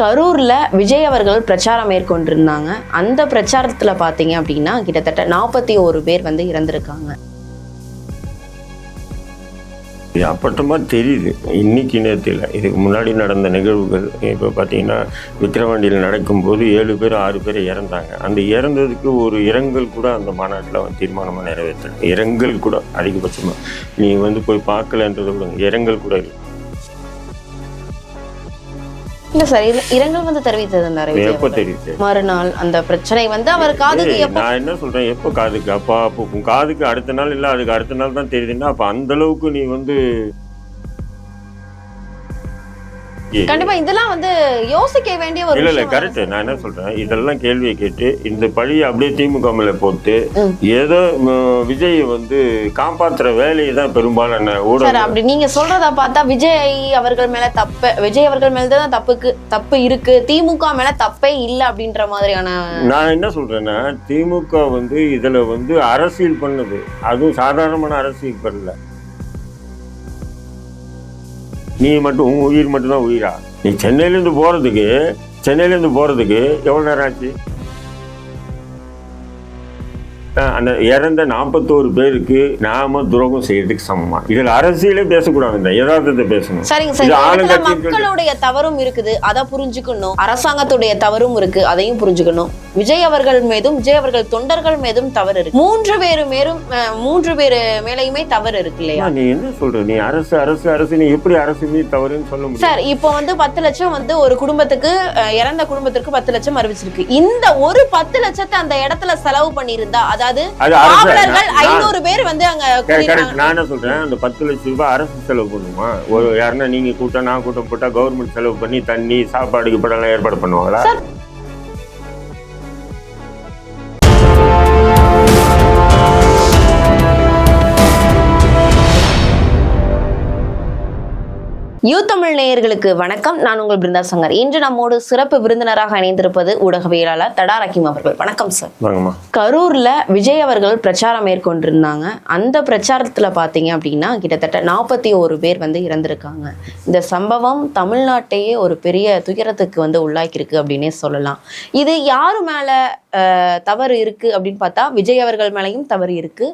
கரூரில் விஜய் அவர்கள் பிரச்சாரம் மேற்கொண்டிருந்தாங்க. அந்த பிரச்சாரத்தில் பார்த்தீங்க அப்படின்னா கிட்டத்தட்ட நாற்பத்தி ஒரு பேர் வந்து இறந்துருக்காங்க. இது தெரியுது. இன்னைக்கு நேரத்தில் இதுக்கு முன்னாடி நடந்த நிகழ்வுகள் இப்போ பார்த்தீங்கன்னா விக்கிரவாண்டியில் நடக்கும்போது ஏழு பேர் ஆறு பேர் இறந்தாங்க. அந்த இறந்ததுக்கு ஒரு இரங்கல் கூட அந்த மாநாட்டில் தீர்மானமாக நிறைவேற்றணும் இரங்கல் கூட அதிகபட்சமாக நீ வந்து போய் பார்க்கலன்றதை விடுங்க. இரங்கல் கூட இல்லை. இல்ல சார் இர- இரங்கல் வந்து தெரிவித்திருந்தாரு விஜய் எப்போ. தெரியுது மறுநாள் அந்த பிரச்சனை வந்து அவர் காதுக்கு நான் என்ன சொல்றேன்? எப்போ காதுக்கு? அப்பா அப்போ காதுக்கு அடுத்த நாள் இல்ல அதுக்கு அடுத்த நாள் தான் தெரியுதுன்னா அப்ப அந்த அளவுக்கு நீ வந்து கண்டிப்பா இதெல்லாம் வந்து யோசிக்க வேண்டிய ஒரு இல்ல இல்ல கரெக்ட். நான் என்ன சொல்றேன்? இதெல்லாம் கேள்வியை கேட்டு இந்த பழியை அப்படியே திமுக மேல போட்டு. ஏதோ விஜயை வந்து காப்பாத்துற வேலையை தான் பெரும்பாலான ஊடகம் அப்படி நீங்க சொல்றத பார்த்தா விஜய் அவர்கள் மேல தப்பு. விஜய் அவர்கள் மேல தான் தப்புக்கு தப்பு இருக்கு. திமுக மேல தப்பே இல்ல அப்படின்ற மாதிரியான நான் என்ன சொல்றேன்னா திமுக வந்து இதுல வந்து அரசியல் பண்ணுது. அதுவும் சாதாரணமான அரசியல் பண்ணல. நீ மட்டும் உன் உயிர் மட்டும்தான் உயிரா? நீ சென்னையிலேருந்து போகிறதுக்கு சென்னையிலேருந்து போகிறதுக்கு எவ்வளோ நேரம் ஆச்சு? அந்த இறந்த நாற்பத்தோரு பேருக்கு நாம துரோகம் செய்யறதுக்கு சமமா? இதுல அரசியலே பேசக்கூடாது யதார்த்தத்தை பேசணும். சரிங்க சார் இந்த மக்களுடைய தவறும் இருக்குது. அதை புரிஞ்சுக்கணும். அரசாங்கத்துடைய தவறும் இருக்கு. அதையும் புரிஞ்சுக்கணும். விஜய் அவர்கள் மீதும் விஜய் அவர்கள் தொண்டர்கள் மீதும் தவறு இருக்கு. மூன்று பேரு மேலும் மூன்று பேரு மேலையுமே தவறு இருக்கு இல்லையா? நீ என்ன சொல்ற? நீ அரசு அரசு அரசு. நீ எப்படி அரசு மீது தவறுன்னு சொல்ல முடியும்? சார் இப்போ வந்து பத்து லட்சம் வந்து ஒரு குடும்பத்துக்கு இறந்த குடும்பத்திற்கு பத்து லட்சம் அறிவிச்சிருக்கு. இந்த ஒரு பத்து லட்சத்தை அந்த இடத்துல செலவு பண்ணியிருந்தா அதாவது அது அரசு காவலர்கள் ஐநூறு பேர் வந்து அங்க. நான் என்ன சொல்றேன்? அந்த பத்து லட்சம் ரூபாய் அரசு செலவு பண்ணுமா? ஒரு யாருன்னா நீங்க கூட்டம் நான் கூட்டம் போட்டா கவர்மெண்ட் செலவு பண்ணி தண்ணி சாப்பாடுக்கு படம்லாம் ஏற்பாடு பண்ணுவாங்களா? யூ தமிழ் நேயர்களுக்கு வணக்கம். நான் உங்கள் பிருந்தா சங்கர். இன்று நம்மோடு சிறப்பு விருந்தினராக இணைந்திருப்பது ஊடகவியலாளர் தடா ரஹீம் அவர்கள். வணக்கம் சார் கரூர்ல விஜய் அவர்கள் பிரச்சாரம் மேற்கொண்டிருந்தாங்க. அந்த பிரச்சாரத்துல பாத்தீங்க அப்படின்னா கிட்டத்தட்ட நாற்பத்தி ஒரு பேர் வந்து இறந்திருக்காங்க. இந்த சம்பவம் தமிழ்நாட்டையே ஒரு பெரிய துயரத்துக்கு வந்து உள்ளாக்கியிருக்கு அப்படின்னே சொல்லலாம். இது யாரு மேல தவறு இருக்கு அப்படின்னு பார்த்தா விஜய் அவர்கள் மேலேயும் தவறு இருக்கு.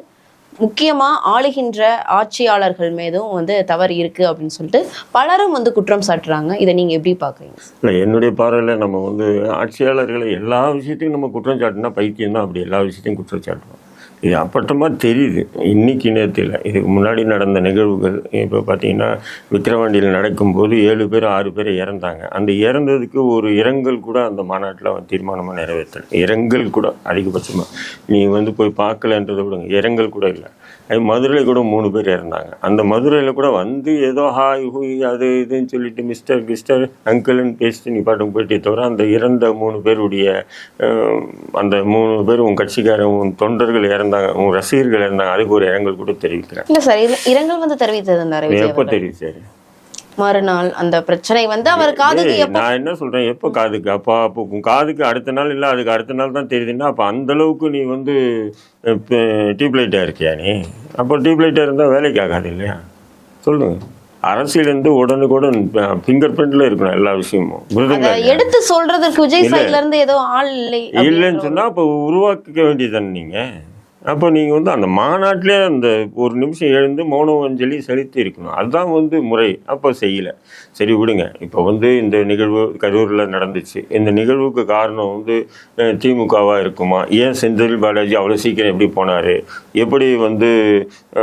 முக்கியமாக ஆளுகின்ற ஆட்சியாளர்கள் மீதும் வந்து தவறு இருக்குது அப்படின்னு சொல்லிட்டு பலரும் வந்து குற்றம் சாட்டுறாங்க. இதை நீங்கள் எப்படி பார்க்குறீங்க? இல்லை என்னுடைய பார்வையில் நம்ம வந்து ஆட்சியாளர்களை எல்லா விஷயத்தையும் நம்ம குற்றம் சாட்டினா பைத்தியம் தான் அப்படி எல்லா விஷயத்தையும் குற்றம் சாட்டுவோம் இது அப்பட்டமாக தெரியுது. இன்னைக்கு நேரத்தில் இதுக்கு முன்னாடி நடந்த நிகழ்வுகள் இப்போ பார்த்தீங்கன்னா விக்கிரவாண்டியில் நடக்கும்போது ஏழு பேர் ஆறு பேர் இறந்தாங்க. அந்த இறந்ததுக்கு ஒரு இரங்கல் கூட அந்த மாநாட்டில் அவன் தீர்மானமாக நிறைவேற்றல. இரங்கல் கூட அதிகபட்சமாக நீ வந்து போய் பார்க்கலன்றதை விடுங்க. இரங்கல் கூட இல்லை. மதுரையில் கூட மூணு பேர் இறந்தாங்க. அந்த மதுரையில் கூட வந்து ஏதோ ஹாய் ஹூய் அது இதுன்னு சொல்லிட்டு மிஸ்டர் கிஸ்டர் அங்கிள்னு பேசிட்டு நீ பாட்டுக்கு போயிட்டே தவிர அந்த இறந்த மூணு பேருடைய அந்த மூணு பேர் உன் கட்சிக்காரன் உன் தொண்டர்கள் இறந்தாங்க உன் ரசிகர்கள் இறந்தாங்க. அதுக்கு ஒரு இரங்கல் கூட தெரிவிக்கிறேன் இல்ல சார் இர- இரங்கல் வந்து தெரிவித்திருந்தாரு விஜய் எப்போ அவர்கள். மறுநாள் அந்த பிரச்சனை வந்து அவர் காதுக்கு நான் என்ன சொல்றேன்? எப்போ காதுக்கு? அப்பா அப்போ காதுக்கு அடுத்த நாள் இல்லை அதுக்கு அடுத்த நாள் தான் தெரியுதுன்னா அப்போ அந்த அளவுக்கு நீ வந்து டியூப்லைட்டாக இருக்கியா நீ? அப்போ டியூப்லைட்டாக இருந்தால் வேலைக்கு ஆகாது இல்லையா? சொல்லுங்க. அரசியல் வந்து உடனுக்குடன் ஃபிங்கர் பிரிண்ட்ல இருக்கணும் எல்லா விஷயமும். எடுத்து சொல்றதற்கு விஜய். சைடுல இருந்து ஏதோ ஆள் இல்லை இல்லைன்னு சொன்னா அப்போ உருவாக்கிக்க வேண்டியதானே நீங்க? அப்போ நீங்கள் வந்து அந்த மாநாட்டிலே அந்த ஒரு நிமிஷம் எழுந்து மௌனவஞ்சலி செலுத்தி இருக்கணும். அதுதான் வந்து முறை. அப்போ செய்யல. சரி விடுங்க. இப்போ வந்து இந்த நிகழ்வு கரூரில் நடந்துச்சு. இந்த நிகழ்வுக்கு காரணம் வந்து திமுகவாக இருக்குமா? ஏன் செந்தில் பாலாஜி அவ்வளோ சீக்கிரம் எப்படி போனாரு? எப்படி வந்து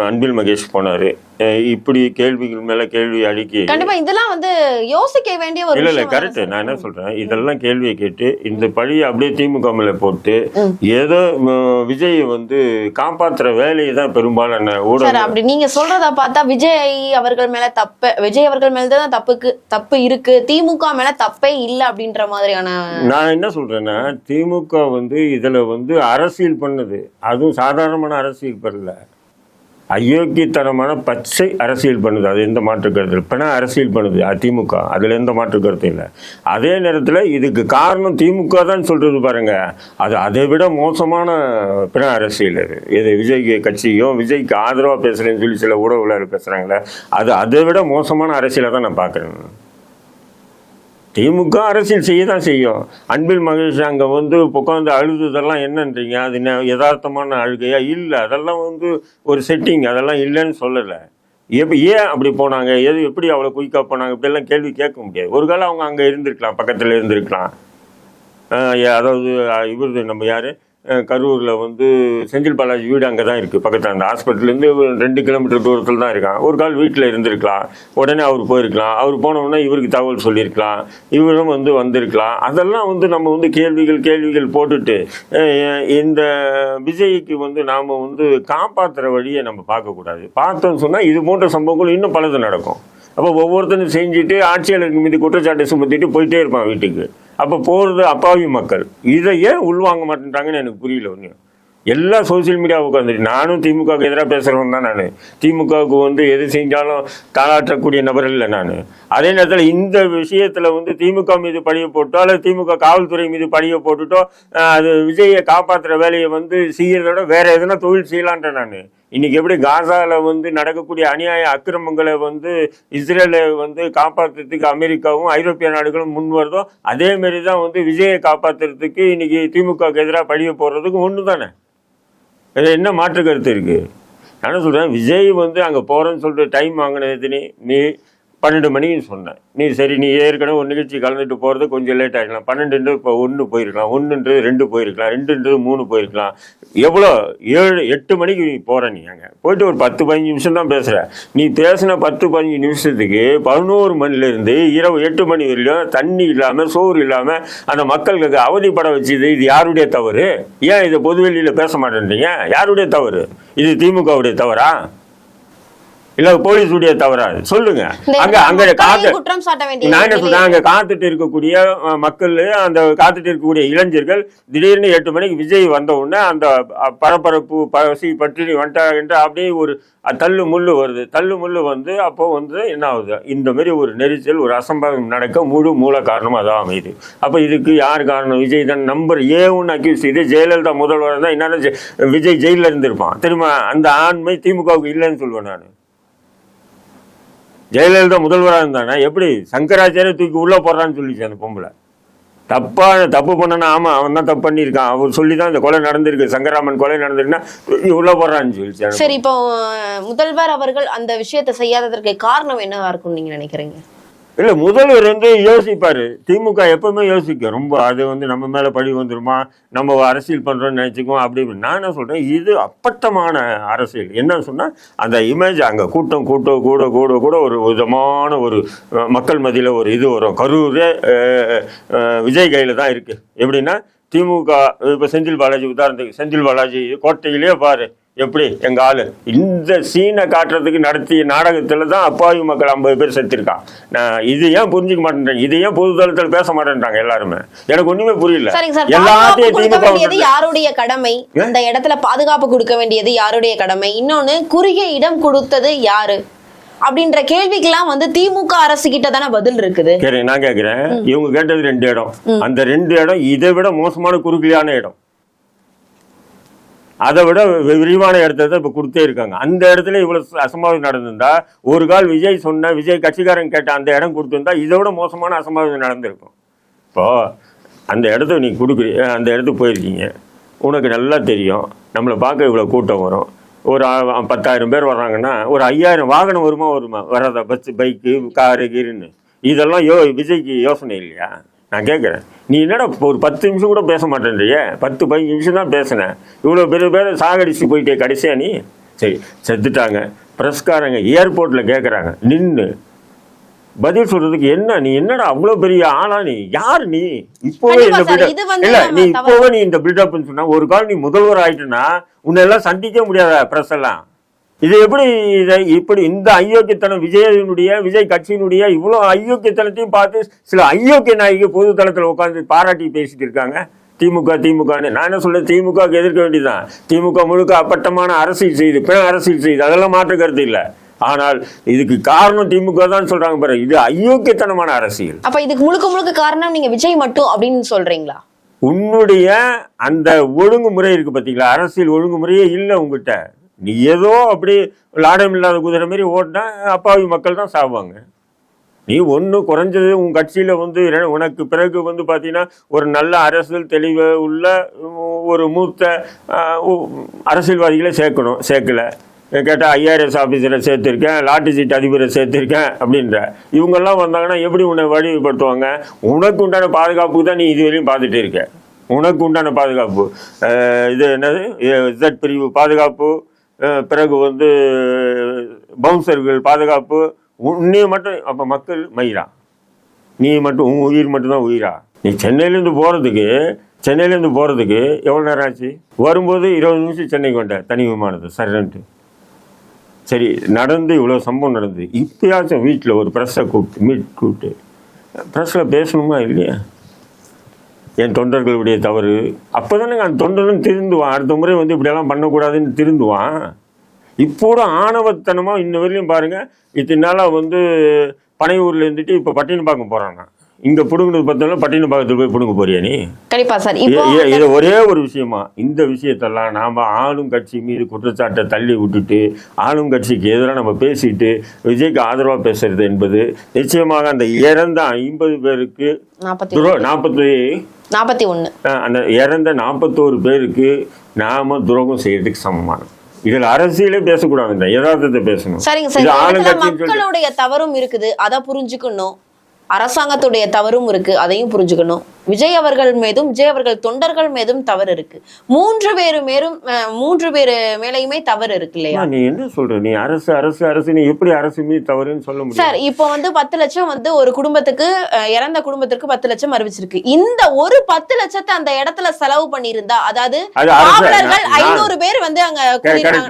அன்பில் மகேஷ் போனார்? இப்படி கேள்விகள் மேல கேள்வி அடுக்கி. கண்டிப்பா இதெல்லாம் வந்து யோசிக்க வேண்டிய ஒரு இல்ல இல்ல கரெக்ட் நான் என்ன சொல்றேன்? இதெல்லாம் கேள்வியை கேட்டு இந்த பழியை அப்படியே திமுக மேல போட்டு. ஏதோ விஜயை வந்து காப்பாத்துற வேலையை தான் பெரும்பாலான ஊடகம் அப்படி நீங்க சொல்றத பார்த்தா விஜய் அவர்கள் மேல தப்பு விஜய் அவர்கள் மேல தான் தப்புக்கு தப்பு இருக்கு. திமுக மேல தப்பே இல்ல அப்படின்ற மாதிரியான நான் என்ன சொல்றேன்னா திமுக வந்து இதுல வந்து அரசியல் பண்ணுது. அதுவும் சாதாரணமான அரசியல் பண்ணல. அயோக்கியத்தனமான பச்சை அரசியல் பண்ணுது. அது எந்த மாற்று கருத்து இல்லை. பிண அரசியல் பண்ணுது. அதிமுக அதில் எந்த மாற்று கருத்து இல்லை. அதே நேரத்தில் இதுக்கு காரணம் திமுக தான் சொல்கிறது பாருங்கள் அது அதை விட மோசமான பிண அரசியல் அது. இது விஜய் கட்சியும் விஜய்க்கு ஆதரவாக பேசுகிறேன்னு சொல்லி சில ஊடகங்கள் பேசுகிறாங்களே அது அதை விட மோசமான அரசியலை தான் நான் பார்க்குறேன். திமுக அரசியல் செய்ய தான் செய்யும். அன்பில் மகேஷ் அங்கே வந்து உட்காந்து அழுதுதெல்லாம் என்னன்றீங்க? அது என்ன யதார்த்தமான அழுகையா? இல்லை அதெல்லாம் வந்து ஒரு செட்டிங் அதெல்லாம் இல்லைன்னு சொல்லலை. எப்போ ஏன் அப்படி போனாங்க? எது எப்படி அவ்வளோ குயிக்காக போனாங்க? இப்படிலாம் கேள்வி கேட்க முடியாது. ஒரு காலம் அவங்க அங்கே இருந்திருக்கலாம் பக்கத்தில் இருந்திருக்கலாம். அதாவது இவர் நம்ம யார்? கரூரில் வந்து செந்தில் பாலாஜி வீடு அங்கே தான் இருக்குது பக்கத்தில் அந்த ஹாஸ்பிட்டல்லேருந்து ரெண்டு கிலோமீட்டர் தூரத்தில் தான் இருக்கான். ஒரு கால் வீட்டில் இருந்திருக்கலாம். உடனே அவர் போயிருக்கலாம். அவர் போனவுடனே இவருக்கு தகவல் சொல்லியிருக்கலாம். இவரும் வந்து வந்திருக்கலாம். அதெல்லாம் வந்து நம்ம வந்து கேள்விகள் கேள்விகள் போட்டுட்டு இந்த விஜய்க்கு வந்து நாம் வந்து காப்பாற்றுற வழியை நம்ம பார்க்கக்கூடாது. பார்த்தோம்னு சொன்னால் இது போன்ற சம்பவங்கள் இன்னும் பலது நடக்கும். அப்போ ஒவ்வொருத்தரும் செஞ்சுட்டு ஆட்சியாளருக்கு மீது குற்றச்சாட்டை சுமத்திட்டு போயிட்டே இருப்பான் வீட்டுக்கு. அப்போ போகிறது அப்பாவி மக்கள். இதை ஏன் உள்வாங்க மாட்டேன்றாங்கன்னு எனக்கு புரியல ஒன்று எல்லா சோசியல் மீடியா உட்காந்துட்டு நானும் திமுகவுக்கு எதிராக பேசுகிறவன் தான் நான். திமுகவுக்கு வந்து எது செஞ்சாலும் தாளாற்றக்கூடிய நபர் இல்லை நான். அதே நேரத்தில் இந்த விஷயத்தில் வந்து திமுக மீது பழிய போட்டோ அல்லது திமுக காவல்துறை மீது பழிய போட்டுட்டோ அது விஜயை காப்பாற்றுற வேலையை வந்து செய்கிறதோட விட எதுனா தொழில் செய்யலான்றேன் நான். இன்னைக்கு எப்படி காசாவில் வந்து நடக்கக்கூடிய அநியாய அக்கிரமங்களை வந்து இஸ்ரேலை வந்து காப்பாற்றுறதுக்கு அமெரிக்காவும் ஐரோப்பிய நாடுகளும் முன் வருதோ அதே மாரி தான் வந்து விஜயை காப்பாற்றுறதுக்கு இன்னைக்கு திமுகவுக்கு எதிராக பழிய போடுறதுக்கு ஒன்று தானே இதில் என்ன மாற்று கருத்து இருக்குது நான் சொல்கிறேன் விஜய் வந்து அங்கே போகிறேன்னு சொல்லிட்டு டைம் வாங்கின நீ நீ பன்னெண்டு மணிக்கு சொன்னேன். நீ சரி நீ ஏற்கனவே ஒரு நிகழ்ச்சி கலந்துட்டு போகிறது கொஞ்சம் லேட் ஆகிக்கலாம் பன்னெண்டுன்றது இப்போ ஒன்று போயிருக்கலாம். ஒன்றுன்றது ரெண்டு போயிருக்கலாம். ரெண்டுன்றது மூணு போயிருக்கலாம். எவ்வளோ? ஏழு எட்டு மணிக்கு நீ போகிற நீ அங்கே. போயிட்டு ஒரு பத்து பதினஞ்சு நிமிஷம் தான் பேசுகிற நீ பேசின பத்து பதினஞ்சு நிமிஷத்துக்கு பதினோரு மணிலேருந்து இரவு எட்டு மணி வரையிலும் தண்ணி இல்லாமல் சோறு இல்லாமல் அந்த மக்களுக்கு அவதிப்பட வச்சது. இது யாருடைய தவறு? ஏன் இதை பொதுவெளியில் பேச மாட்டேன்றீங்க? யாருடைய தவறு? இது திமுகவுடைய தவறா? இல்ல போலீஸுடைய தவறா? சொல்லுங்க. அங்க அங்க காத்து குற்றம் சாட்ட வேண்டிய நான் என்ன சொல்றேன்? அங்க காத்துட்டு இருக்கக்கூடிய மக்கள் அந்த காத்துட்டு இருக்கக்கூடிய இளைஞர்கள் திடீர்னு எட்டு மணிக்கு விஜய் வந்த உடனே அந்த பரபரப்பு பசி பட்டினி வந்துட்டாங்கன்ட்டு அப்படியே ஒரு தள்ளு முள்ளு வருது. தள்ளு முள்ளு வந்து அப்போ வந்து என்ன ஆகுது? இந்த மாதிரி ஒரு நெரிசல் ஒரு அசம்பாவிதம் நடக்க முழு மூல காரணம் அதான் அமையுது. அப்போ இதுக்கு யார் காரணம்? விஜய் தான் நம்பர் ஏ ஒன்று அக்யூஸ் இது ஜெயலலிதா முதல்வர் தான் என்ன விஜய் ஜெயிலில் இருந்திருப்பான். தெரியுமா? அந்த ஆண்மை திமுகவுக்கு இல்லைன்னு சொல்லுவேன் நான். ஜெயலலிதா முதல்வராக இருந்தானே? எப்படி? சங்கராச்சாரிய தூக்கி உள்ளே போடுறான்னு சொல்லிச்சு அந்த பொம்பளை. தப்பா தப்பு பண்ணனா ஆமாம் அவன் தான் தப்பு பண்ணியிருக்கான். அவர் சொல்லி தான் இந்த கொலை நடந்திருக்கு. சங்கராமன் கொலை நடந்திருக்குன்னா தூக்கி உள்ளே போடுறான்னு சொல்லிச்சு அந்த சரி இப்போ முதல்வர் அவர்கள் அந்த விஷயத்தை செய்யாததற்கு காரணம் என்னவா இருக்கும்னு நீங்க நினைக்கிறீங்க? இல்லை முதல்வர் வந்து யோசிப்பார். திமுக எப்பவுமே யோசிக்கும். ரொம்ப அது வந்து நம்ம மேலே பழி வந்துருமா? நம்ம அரசியல் பண்ணுறோம்னு நினச்சிக்குவோம் அப்படி நான் என்ன சொல்கிறேன் இது அப்பட்டமான அரசியல். என்ன சொன்னால் அந்த இமேஜ் அங்கே கூட்டம் கூட்டம் கூட கூட கூட ஒரு விதமான ஒரு மக்கள் மத்தியில் ஒரு இது வரும். கரூரே விஜய் கையில் தான் இருக்குது எப்படின்னா திமுக இப்போ செந்தில் பாலாஜி உதாரணத்துக்கு செந்தில் பாலாஜி கோட்டையிலே பாரு எப்படி? எங்க ஆளு. இந்த சீனை காட்டுறதுக்கு நடத்திய நாடகத்துல தான் அப்பாவி மக்கள் ஐம்பது பேர் செத்துருக்கான் நான் இது ஏன் புரிஞ்சுக்க மாட்டேன்றாங்க? இது ஏன் பொது தளத்தில் பேச மாட்டேன்றாங்க எல்லாருமே? எனக்கு ஒண்ணுமே புரியல. எல்லாத்தையும் திமுக யாருடைய கடமை? அந்த இடத்துல பாதுகாப்பு கொடுக்க வேண்டியது யாருடைய கடமை? இன்னொன்னு குறுகிய இடம் கொடுத்தது யாரு? அப்படின்ற கேள்விக்கெல்லாம் வந்து திமுக அரசு கிட்ட தானே பதில் இருக்குது. சரி நான் கேட்குறேன் இவங்க கேட்டது ரெண்டு இடம். அந்த ரெண்டு இடம் இதை விட மோசமான குறுகியான இடம். அதை விட வி- விரிவான இடத்த தான் இப்போ கொடுத்தே இருக்காங்க. அந்த இடத்துல இவ்வளோ அசம்பாவிதம் நடந்திருந்தா ஒரு கால் விஜய் சொன்ன விஜய் கட்சிக்காரன் கேட்ட அந்த இடம் கொடுத்துருந்தா இதை விட மோசமான அசம்பாவிதம் நடந்திருக்கும். இப்போ அந்த இடத்த நீங்கள் கொடுக்குறீ அந்த இடத்துக்கு போயிருக்கீங்க. உனக்கு நல்லா தெரியும். நம்மளை பார்க்க இவ்வளோ கூட்டம் வரும். ஒரு பத்தாயிரம் பேர் வர்றாங்கன்னா ஒரு ஐயாயிரம் வாகனம் வருமா வருமா? வராதா பஸ் பைக்கு காரு கீருன்னு. இதெல்லாம் யோ விஜய்க்கு யோசனை இல்லையா? நான் கேட்குறேன். நீ என்னடா ஒரு பத்து நிமிஷம் கூட பேச மாட்டேன்றியே? பத்து பதினஞ்சு நிமிஷம் தான் பேசினேன். இவ்வளோ பெரிய பேர் சாகடிச்சு போயிட்டே கடைசியா நீ? சரி செத்துட்டாங்க. ப்ரெஸ்காரங்க ஏர்போர்ட்டில் கேட்குறாங்க நின்று பதில் சொல்றதுக்கு என்ன? நீ என்னடா அவ்வளோ பெரிய ஆளா நீ? யார் நீ? இப்போவே இந்த வந்து இல்ல நீ. இப்போவே நீ இந்த பில்டப்னு சொன்னா ஒரு கால் நீ முதல்வர் ஆயிட்டுனா உன்னை எல்லாம் சந்திக்க முடியாத பிரஸ் எல்லாம்? இது எப்படி இதை இப்படி இந்த ஐயோக்கியத்தனம் விஜயனுடைய விஜய் கட்சியினுடைய இவ்வளோ ஐயோக்கியத்தனத்தையும் பார்த்து சில ஐயோக்கிய நாயகி பொது தளத்தில் உட்காந்து பாராட்டி பேசிட்டு இருக்காங்க திமுக திமுகன்னு. நான் என்ன சொல்றேன் திமுக க்கு எதிர்க்க வேண்டியதுதான். திமுக முழுக்க அப்பட்டமான அரசியல் செய்து பிற அரசியல் செய்து அதெல்லாம் மாற்று கருத்து இல்லை. ஆனால் இதுக்கு காரணம் திமுக தான் சொல்றாங்க பாரு. இது ஐயோக்கியத்தனமான அரசியல். அப்ப இதுக்கு முழுக்க முழுக்க காரணம் நீங்க விஜய் மட்டும் அப்படின்னு சொல்றீங்களா? உன்னுடைய அந்த ஒழுங்குமுறை இருக்கு பார்த்தீங்களா அரசியல் ஒழுங்குமுறையே இல்லை உங்ககிட்ட. நீ ஏதோ அப்படி லாடம் இல்லாத குதிரை மாதிரி ஓட்டினா அப்பாவி மக்கள் தான் சாவாங்க. நீ ஒன்று குறைஞ்சது உன் கட்சியில் வந்து உனக்கு பிறகு வந்து பார்த்தீங்கன்னா ஒரு நல்ல அரசியல் தெளிவு உள்ள ஒரு மூத்த அரசியல்வாதிகளை சேர்க்கணும் சேர்க்கல. கேட்டால் ஐஆர்எஸ் ஆஃபீஸரை சேர்த்துருக்கேன் லாட்டி சீட் அதிபரை சேர்த்துருக்கேன் அப்படின்ற. இவங்கெல்லாம் வந்தாங்கன்னா எப்படி உன்னை வழிபடுத்துவாங்க உனக்கு உண்டான பாதுகாப்புக்கு தான் நீ இதுவரையும் பார்த்துட்டு இருக்க. உனக்கு உண்டான பாதுகாப்பு. இது என்னது? இசட் பிரிவு பாதுகாப்பு. பிறகு வந்து பவுன்சர்கள் பாதுகாப்பு நீ மட்டும் அப்போ மக்கள் மயிரா? நீ மட்டும் உன் உயிர் மட்டும்தான் உயிரா? நீ சென்னையிலேருந்து போகிறதுக்கு சென்னையிலேருந்து போகிறதுக்கு எவ்வளோ நேரம் ஆச்சு? வரும்போது இருபது நிமிஷம் சென்னைக்கு வந்தேன் தனி விமானத்தை சரின்ட்டு சரி நடந்து இவ்வளோ சம்பவம் நடந்து இப்போயாச்சும் வீட்டில் ஒரு ப்ரெஸ்ஸை கூப்பிட்டு மீட் கூப்பிட்டு. ப்ரெஸ்ஸில் பேசணுமா இல்லையா? என் தொண்டர்களுடைய தவறு. அப்போ தானே அந்த தொண்டனும் திருந்துவான். அடுத்த முறை வந்து இப்படியெல்லாம் பண்ணக்கூடாதுன்னு திருந்துவான். இப்போது ஆணவத்தனமாக இன்ன வரையிலும் பாருங்கள் இத்தனை நாளாக வந்து பனையூரில் இருந்துட்டு இப்போ பட்டினப்பாக்கம் போகிறான் நான் இங்கே பிடுங்கினது பார்த்தாலும் பட்டினப்பாக்கத்தில் போய் பிடுங்க போறியா நீ? கண்டிப்பா சார். இது ஒரே ஒரு விஷயமா. இந்த விஷயத்தெல்லாம் நாம ஆளும் கட்சி மீது குற்றச்சாட்டை தள்ளி விட்டுட்டு ஆளும் கட்சிக்கு எதிராக நம்ம பேசிட்டு விஜய்க்கு ஆதரவா பேசுறது என்பது நிச்சயமாக அந்த இறந்த ஐம்பது பேருக்கு நாற்பத்தி நாற்பத்தி ஒண்ணு அந்த இறந்த நாற்பத்தோரு பேருக்கு நாம துரோகம் செய்யறதுக்கு சமமானது. இதில் அரசியலே பேசக்கூடாதுங்க யதார்த்தத்தை பேசணும். சரிங்க சார். மக்களுடைய தவறும் இருக்குது அதை புரிஞ்சுக்கணும். அரசாங்கத்துடைய தவறும் இருக்கு அதையும் புரிஞ்சுக்கணும். விஜய் அவர்கள் மீதும் விஜய் அவர்கள் தொண்டர்கள் மீதும் தவறு இருக்கு. மூன்று பேரு மேலும் மூன்று பேரு மேலையுமே தவறு இருக்கு இல்லையா? நீ என்ன சொல்ற? நீ அரசு அரசு அரசு நீ எப்படி அரசு மீது தவறுன்னு சொல்ல முடியும்? சார் இப்போ வந்து பத்து லட்சம் வந்து ஒரு குடும்பத்துக்கு இறந்த குடும்பத்திற்கு பத்து லட்சம் அறிவிச்சிருக்கு. இந்த ஒரு பத்து லட்சத்தை அந்த இடத்துல செலவு பண்ணியிருந்தா அதாவது காவலர்கள் ஐநூறு பேர் வந்து அங்க.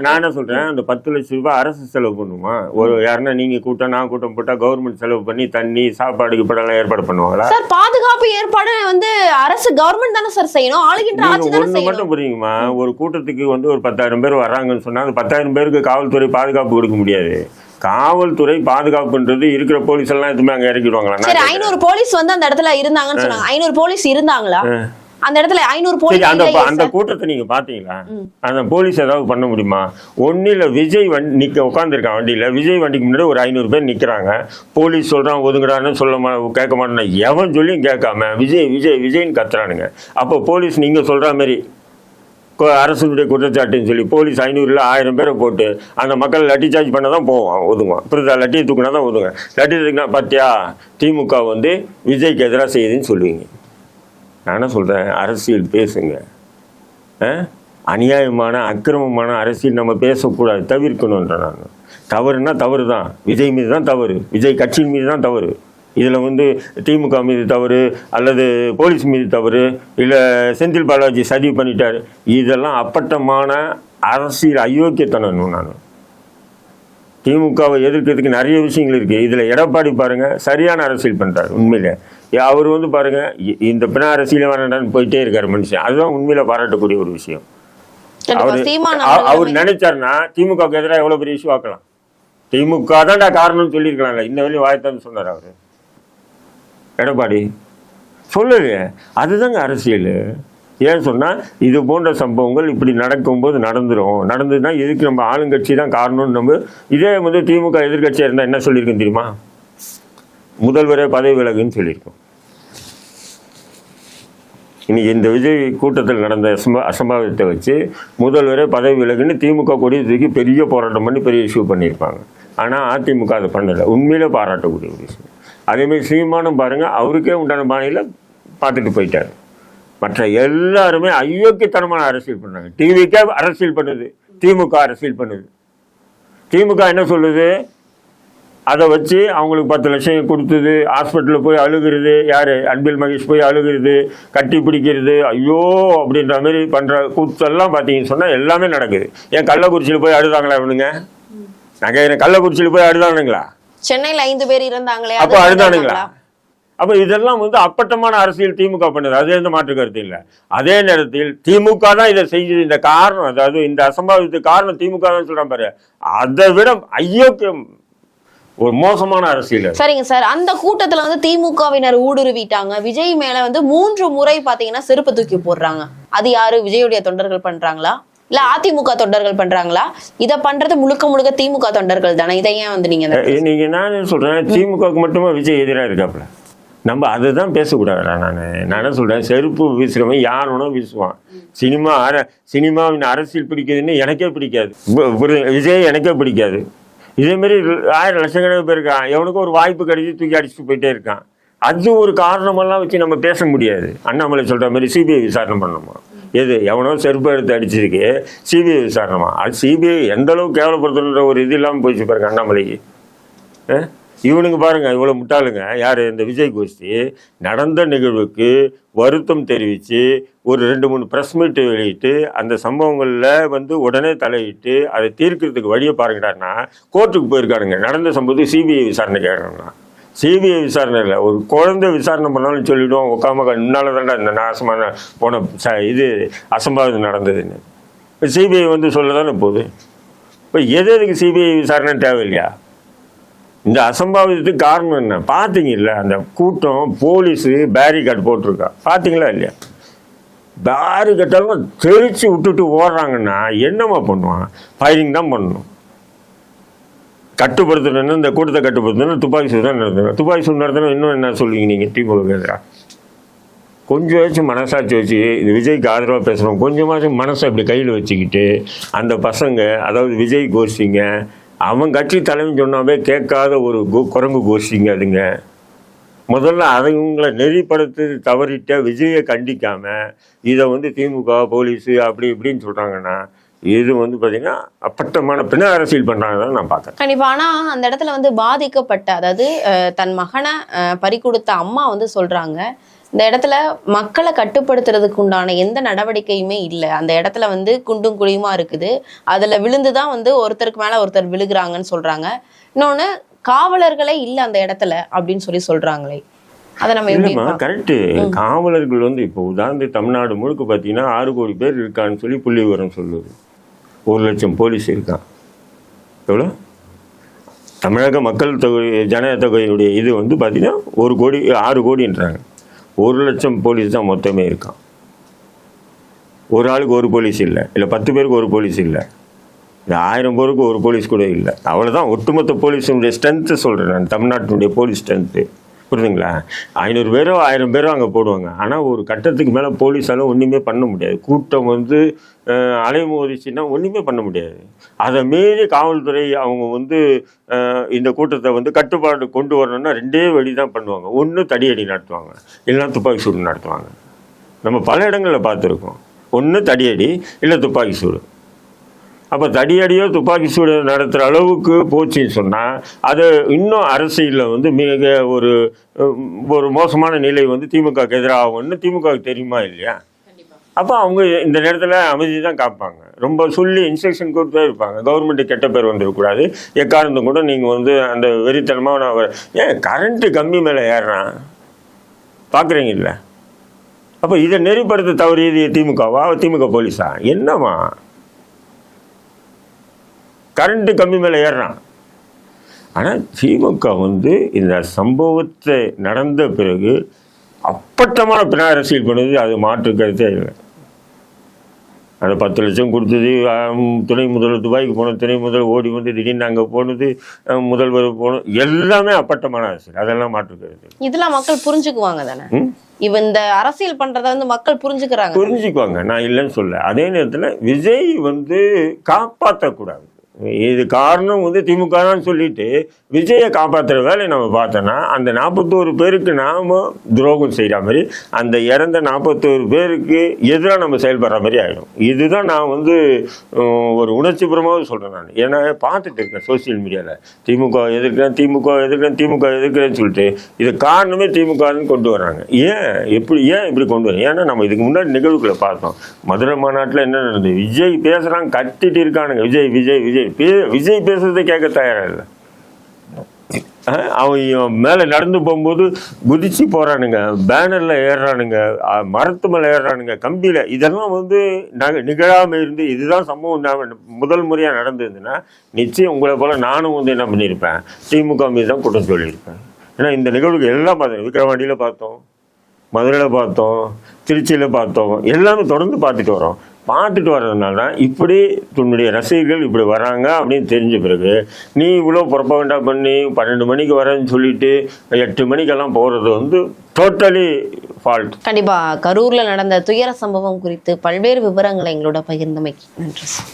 நான் என்ன சொல்றேன்? அந்த பத்து லட்சம் ரூபாய் அரசு செலவு பண்ணுமா? ஒரு யாருன்னா நீங்க கூட்டம் நான் கூட்டம் போட்டா கவர்மெண்ட் செலவு பண்ணி தண்ணி சாப்பாடுக்கு படம்லாம் ஏற்பாடு பண்ணுவாங்களா? சார் பாதுகாப்பு ஏற்பாடு வந்து அரசு கவர்மெண்ட் தானே சார் செய்யணும். ஆளுகின்ற ஆட்சி தானே செய்யணும். மட்டும் புரியுங்கம்மா. ஒரு கூட்டத்துக்கு வந்து ஒரு பத்தாயிரம் பேர் வர்றாங்கன்னு சொன்னா அந்த பத்தாயிரம் பேருக்கு காவல்துறை பாதுகாப்பு கொடுக்க முடியாது. காவல்துறை பாதுகாப்புன்றது இருக்கிற போலீஸ் எல்லாம் எதுவுமே அங்க இறக்கிடுவாங்களா? சரி. ஐநூறு போலீஸ் வந்து அந்த இடத்துல இருந்தாங்கன்னு சொன்னாங்க. ஐநூறு போலீஸ் இருந்தாங்களா? அந்த இடத்துல ஐநூறு போலீஸ் அந்த அந்த. கூட்டத்தை நீங்க பாத்தீங்களா? அந்த போலீஸ் ஏதாவது பண்ண முடியுமா? ஒன்னில விஜய் வண்டி நிக்க உட்காந்துருக்கான் வண்டியில. விஜய் வண்டிக்கு முன்னாடி ஒரு ஐநூறு பேர் நிக்கிறாங்க. போலீஸ் சொல்றான் ஒதுங்குறான்னு சொல்ல மா கேட்க மாட்டேன் எவன் சொல்லியும் கேட்காம விஜய் விஜய் விஜய்னு கத்துறானுங்க. அப்போ போலீஸ் நீங்க சொல்ற மாதிரி அரசுடைய குற்றச்சாட்டுன்னு சொல்லி போலீஸ் ஐநூறுல ஆயிரம் பேரை போட்டு அந்த மக்கள் லட்டி சார்ஜ் பண்ண தான் போவான் ஒதுங்குவான். புரியுதா லட்டியை தூக்குனா தான் ஒதுங்க லட்டி தூக்குனா பார்த்தியா திமுக வந்து விஜய்க்கு எதிராக செய்யுதுன்னு சொல்லுவீங்க. நான் என்ன சொல்கிறேன் அரசியல் பேசுங்க. ஆ? அநியாயமான அக்கிரமமான அரசியல் நம்ம பேசக்கூடாது தவிர்க்கணுன்ற நான் தவறுனா தவறு தான் விஜய் மீது தான் தவறு. விஜய் கட்சியின் மீது தான் தவறு. இதில் வந்து திமுக மீது தவறு அல்லது போலீஸ் மீது தவறு இல்லை செந்தில் பாலாஜி சதி பண்ணிட்டார். இதெல்லாம் அப்பட்டமான அரசியல் அயோக்கியத்தனம் நான். திமுகவை எதிர்க்கிறதுக்கு நிறைய விஷயங்கள் இருக்குது இதில் எடப்பாடி பாருங்கள் சரியான அரசியல் பண்ணுறாரு உண்மையில். அவர் வந்து பாருங்க இந்த பிண அரசியல வேண்டான்னு போயிட்டே இருக்காரு மனுஷன். அதுதான் உண்மையில பாராட்டக்கூடிய ஒரு விஷயம். அவரு அவர் நினைச்சாருன்னா திமுகவுக்கு எதிராக எவ்வளவு பெரிய இஷ்யூ ஆக்கலாம். திமுக தான்டா காரணம்னு சொல்லியிருக்கலாம்ல. இந்த வழி வாய்த்தான்னு சொன்னார் அவரு. எடப்பாடி சொல்லலையே. அதுதாங்க அரசியல். ஏன் சொன்னால் இது போன்ற சம்பவங்கள் இப்படி நடக்கும்போது நடந்துரும். நடந்ததுன்னா எதுக்கு நம்ம ஆளுங்கட்சி தான் காரணம்னு நம்ம இதே வந்து திமுக எதிர்க்கட்சியாக இருந்தால் என்ன சொல்லியிருக்கோம் தெரியுமா? முதல்வரே பதவி விலகுன்னு சொல்லியிருக்கோம். இன்னைக்கு இந்த விஜய் கூட்டத்தில் நடந்த அசம்ப அசம்பாவிதத்தை வச்சு முதல்வரே பதவி விலகுன்னு திமுக கொடியை தூக்கி பெரிய போராட்டம் பண்ணி பெரிய இஷ்யூ பண்ணியிருப்பாங்க. ஆனால் அதிமுக அதை பண்ணலை. உண்மையிலே பாராட்டக்கூடிய ஒரு விஷயம். அதேமாதிரி சீமானம் பாருங்கள் அவருக்கே உண்டான பாணியில் பார்த்துட்டு போயிட்டார். மற்ற எல்லாருமே அயோக்கியத்தனமான அரசியல் பண்ணாங்க டிவிக்கே அரசியல் பண்ணுது. திமுக அரசியல் பண்ணுது. திமுக என்ன சொல்லுது? அதை வச்சு அவங்களுக்கு பத்து லட்சம் கொடுத்தது ஹாஸ்பிட்டலில் போய் அழுகிறது யார்? அன்பில் மகேஷ் போய் அழுகிறது கட்டி பிடிக்கிறது ஐயோ அப்படின்ற மாதிரி பண்ணுற கூத்தெல்லாம் பார்த்தீங்கன்னு சொன்னால் எல்லாமே நடக்குது. ஏன் கள்ளக்குறிச்சியில் போய் அழுதாங்களா இவனுங்க? நான் கேட்குறேன் கள்ளக்குறிச்சியில் போய் அழுதானுங்களா? சென்னையில ஐந்து பேர் இருந்தாங்களே அப்போ அழுதானுங்களா? அப்போ இதெல்லாம் வந்து அப்பட்டமான அரசியல் திமுக பண்ணுது. அது எந்த மாற்று கருத்து இல்லை. அதே நேரத்தில் திமுக தான் இதை செஞ்சது இந்த காரணம். அதாவது இந்த அசம்பாவிதத்துக்கு காரணம் திமுக தான் சொல்றான் பாரு. அதை விட அயோக்கியம் ஒரு மோசமான அரசியல். சரிங்க சார். அந்த கூட்டத்துல வந்து திமுகவினர் ஊடுருவிட்டாங்க. விஜய் மேல வந்து மூன்று முறை பாத்தீங்கன்னா செருப்பு தூக்கி போடுறாங்க. அது யாரு? விஜயுடைய தொண்டர்கள் பண்றாங்களா? இல்ல அதிமுக தொண்டர்கள் பண்றாங்களா? இத பண்றது முழுக்க முழுக்க திமுக தொண்டர்கள் தானே. இதை ஏன் வந்து நீங்க நீங்க நான் சொல்றேன்? திமுகவுக்கு மட்டுமா விஜய் எதிராக இருக்காப்புல? நம்ம அதை தான் பேசக்கூடாதுடா நான் நான் என்ன சொல்றேன்? செருப்பு வீசுறவன் யார் வீசுவான். சினிமா அர சினிமாவின் அரசியல் பிடிக்குதுன்னு எனக்கே பிடிக்காது. விஜய் எனக்கே பிடிக்காது. இதேமாரி ஆயிரம் லட்சக்கணக்கு பேர் இருக்கான் எவனுக்கும் ஒரு வாய்ப்பு கிடைச்சி தூக்கி அடிச்சுட்டு போயிட்டே இருக்கான். அது ஒரு காரணமெல்லாம் வச்சு நம்ம பேச முடியாது. அண்ணாமலை சொல்கிற மாதிரி சிபிஐ விசாரணை பண்ணணுமா? எது? எவனோ செருப்பு எடுத்து அடிச்சிருக்கு. சிபிஐ விசாரணமா அது சிபிஐ எந்தளவுக்கு கேவலப்படுத்துன்ற ஒரு இது இல்லாமல் போயிடுச்சு பாருங்க அண்ணாமலைக்கு. ஆ? இவனுங்க பாருங்க இவ்வளவு முட்டாளுங்க. யார்? இந்த விஜய் கோஷ்டி. நடந்த நிகழ்வுக்கு வருத்தம் தெரிவித்து ஒரு ரெண்டு மூணு ப்ரெஸ் மீட் வெளியிட்டு அந்த சம்பவங்களில் வந்து உடனே தலையிட்டு அதை தீர்க்கிறதுக்கு வழியை பாருங்கடான்னா கோர்ட்டுக்கு போயிருக்காருங்க நடந்த சம்பவத்துக்கு சிபிஐ விசாரணை கேட்கணும்னா சிபிஐ விசாரணை இல்லை. ஒரு குழந்தை விசாரணை பண்ணாலும் சொல்லிவிடுவோம் உட்காம முன்னால தாண்டா இந்த நாசமான போன ச இது அசம்பாவிதம் நடந்ததுன்னு. இப்போ சிபிஐ வந்து சொல்ல தானே போகுது? இப்போ எது எதுக்கு சிபிஐ விசாரணை தேவையில்லையா? இந்த அசம்பாவிதத்துக்கு காரணம் என்ன? பார்த்தீங்கல்ல அந்த கூட்டம் போலீஸு பேரிகார்டு போட்டிருக்கா. பார்த்தீங்களா இல்லையா? பேரிகார்டெல்லாம் தெரிச்சு விட்டுட்டு ஓடுறாங்கன்னா என்னம்மா பண்ணுவான் ஃபயரிங் தான் பண்ணணும். கட்டுப்படுத்தணும்னு இந்த கூட்டத்தை கட்டுப்படுத்தணும் துப்பாக்கி சூடு தான் நடத்தணும். துப்பாக்கி சூடு நடத்தணும் இன்னும் என்ன சொல்லுவீங்க நீங்கள் திமுக எதிராக கொஞ்சமாச்சும் மனசாட்சி வச்சு இது விஜய்க்கு ஆதரவாக பேசுகிறோம் கொஞ்சமாச்சும் மனசை அப்படி கையில் வச்சுக்கிட்டு அந்த பசங்க அதாவது விஜய் கோஷ்டிங்க அவன் கட்சி தலைமை சொன்னாவே கேட்காத ஒரு கு- குரங்கு கோஷ்டிங்க அதுங்க. முதல்ல அவங்கள நெறிப்படுத்து தவறிட்ட விஜயை கண்டிக்காம இதை வந்து திமுக போலீஸு அப்படி இப்படின்னு சொல்கிறாங்கன்னா இது வந்து பார்த்தீங்கன்னா அப்பட்டமான பிண அரசியல் பண்ணுறாங்கன்னு நான் பார்க்குறேன் கண்டிப்பா. ஆனால் அந்த இடத்துல வந்து பாதிக்கப்பட்ட அதாவது தன் மகனை பறிக்கொடுத்த பறி கொடுத்த அம்மா வந்து சொல்றாங்க இந்த இடத்துல மக்களை கட்டுப்படுத்துறதுக்கு உண்டான எந்த நடவடிக்கையுமே இல்லை. அந்த இடத்துல வந்து குண்டும் குழியுமா இருக்குது. அதுல விழுந்துதான் வந்து ஒருத்தருக்கு மேல ஒருத்தர் விழுகுறாங்கன்னு சொல்றாங்க. இன்னொன்னு காவலர்களே இல்ல அந்த இடத்துல அப்படின்னு சொல்லி சொல்றாங்களே. அதை நம்ம இல்லைம்மா? கரெக்டு காவலர்கள் வந்து இப்போ உதாரணத்துக்கு தமிழ்நாடு முழுக்க பார்த்தீங்கன்னா ஆறு கோடி பேர் இருக்கான்னு சொல்லி புள்ளி விவரம் சொல்லுது. ஒரு லட்சம் போலீஸ் இருக்கான் எவ்வளோ? தமிழக மக்கள் தொகை ஜனத்தொகையுடைய இது வந்து பார்த்தீங்கன்னா ஒரு கோடி ஆறு கோடின்றாங்க. ஒரு லட்சம் போலீஸ் தான் மொத்தமே இருக்கான். ஒரு ஆளுக்கு ஒரு போலீஸ் இல்லை. இல்லை பத்து பேருக்கு ஒரு போலீஸ் இல்லை. இந்த ஆயிரம் பேருக்கு ஒரு போலீஸ் கூட இல்லை. அவ்வளோதான் ஒட்டுமொத்த போலீஸுடைய ஸ்ட்ரென்த்து சொல்கிறேன் நான். தமிழ்நாட்டினுடைய போலீஸ் ஸ்ட்ரென்த்து புரியுதுங்களா? ஐநூறு பேரோ ஆயிரம் பேரோ அங்கே போடுவாங்க. ஆனால் ஒரு கட்டத்துக்கு மேலே போலீஸாலும் ஒன்றுமே பண்ண முடியாது. கூட்டம் வந்து அஹ், அலைமோதிச்சுன்னா ஒன்றுமே பண்ண முடியாது. அதை மீறி காவல்துறை அவங்க வந்து இந்த கூட்டத்தை வந்து கட்டுப்பாடு கொண்டு வரணும்னா ரெண்டே வழி தான் பண்ணுவாங்க. ஒன்று தடியடி நடத்துவாங்க. இல்லைன்னா துப்பாக்கி சூடு நடத்துவாங்க. நம்ம பல இடங்களில் பார்த்துருக்கோம். ஒன்று தடியடி இல்லை துப்பாக்கி சூடு. அப்போ தடியடியோ துப்பாக்கி சூடு நடத்துகிற அளவுக்கு போச்சுன்னு சொன்னால் அது இன்னும் அரசியலில் வந்து மிக ஒரு ஒரு மோசமான நிலை வந்து திமுகவுக்கு எதிராகும்னு திமுகவுக்கு தெரியுமா இல்லையா? அப்போ அவங்க இந்த நேரத்தில் அமைதி தான் காப்பாங்க. ரொம்ப சொல்லி இன்ஸ்ட்ரக்ஷன் கொடுத்தே இருப்பாங்க. கவர்மெண்ட்டு கெட்ட பேர் வந்துடக்கூடாது எக்காரணத்தும் கூட நீங்கள் வந்து அந்த வெறித்தனமாக நான் ஏன் கரண்ட்டு கம்மி மேலே ஏறுறான்? பார்க்குறீங்கல்ல அப்போ இதை நெறிப்படுத்த தவறியது திமுகவா? திமுக போலீஸா? என்னம்மா? கரண்ட்டு கம்மி மேலே ஏறுறான். ஆனால் திமுக வந்து இந்த சம்பவத்தை நடந்த பிறகு அப்பட்டமான பிண அரசியல் பண்ணுது. அது மாற்று கருத்தே இல்லை. அந்த பத்து லட்சம் கொடுத்தது துணை முதல்வர் துபாய்க்கு போனது துணை முதல்வர் ஓடி வந்து திடீர்னு அங்கே போனது முதல்வர் போனது எல்லாமே அப்பட்டமான அரசியல். அதெல்லாம் மாற்று கருத்து இல்லை. இதெல்லாம் மக்கள் புரிஞ்சுக்குவாங்க தானே? இவ இந்த அரசியல் பண்றத வந்து மக்கள் புரிஞ்சுக்கிறாங்க. புரிஞ்சுக்குவாங்க. நான் இல்லைன்னு சொல்ல அதே நேரத்தில் விஜய் வந்து காப்பாற்றக்கூடாது இது காரணம் வந்து திமுக தான் சொல்லிட்டு விஜயை காப்பாற்றுற வேலையை நம்ம பார்த்தோன்னா அந்த நாற்பத்தோரு பேருக்கு நாம் துரோகம் செய்கிற மாதிரி அந்த இறந்த நாற்பத்தோரு பேருக்கு எதிராக நம்ம செயல்படுற மாதிரி ஆகிடும் இதுதான் நான் வந்து ஒரு ஒரு உணர்ச்சிபுறமாக சொல்கிறேன் நான். ஏன்னா பார்த்துட்டு இருக்கேன் சோசியல் மீடியாவில் திமுக எதிர்க்கிறேன் திமுக எதிர்க்கிறேன் திமுக எதிர்க்கிறேன்னு சொல்லிட்டு இது காரணமே திமுகன்னு கொண்டு வராங்க. ஏன்? எப்படி ஏன் இப்படி கொண்டு வரேன் ஏன்னா நம்ம இதுக்கு முன்னாடி நிகழ்வுகளை பார்த்தோம். மதுரை மாநாட்டில் என்ன நடந்தது? விஜய் பேசுகிறாங்க கட்டிட்டு இருக்கானுங்க. விஜய் விஜய் விஜய். பே விஜய் பேசுறதை கேட்க தயாரா இல்லை? அவன் மேலே நடந்து போகும்போது குதிச்சு போகிறானுங்க பேனரில் ஏறுறானுங்க மரத்து மேலே ஏறுறானுங்க கம்பியில். இதெல்லாம் வந்து நக நிகழாமல் இருந்து இதுதான் சம்பவம் முதல் முறையாக நடந்ததுன்னா நிச்சயம் உங்களை போல் நானும் வந்து என்ன பண்ணியிருப்பேன் திமுக மீது தான் குற்றம் சொல்லியிருப்பேன். ஏன்னா இந்த நிகழ்வுகள் எல்லாம் பார்த்தோம். விக்கிரவாண்டியில் பார்த்தோம் மதுரையில் பார்த்தோம் திருச்சியில் பார்த்தோம் எல்லாமே தொடர்ந்து பார்த்துட்டு வரோம். பார்த்துட்டு வர்றதுனால தான் இப்படி தன்னுடைய ரசிகர்கள் இப்படி வராங்க அப்படின்னு தெரிஞ்ச பிறகு நீ இவ்வளோ புறப்பகண்டா பண்ணி பன்னெண்டு மணிக்கு வரேன்னு சொல்லிட்டு எட்டு மணிக்கெல்லாம் போகிறது வந்து டோட்டலி ஃபால்ட் கண்டிப்பாக கரூரில் நடந்த துயர சம்பவம் குறித்து பல்வேறு விவரங்களை எங்களோட பகிர்ந்தமைக்கு நன்றி சார்.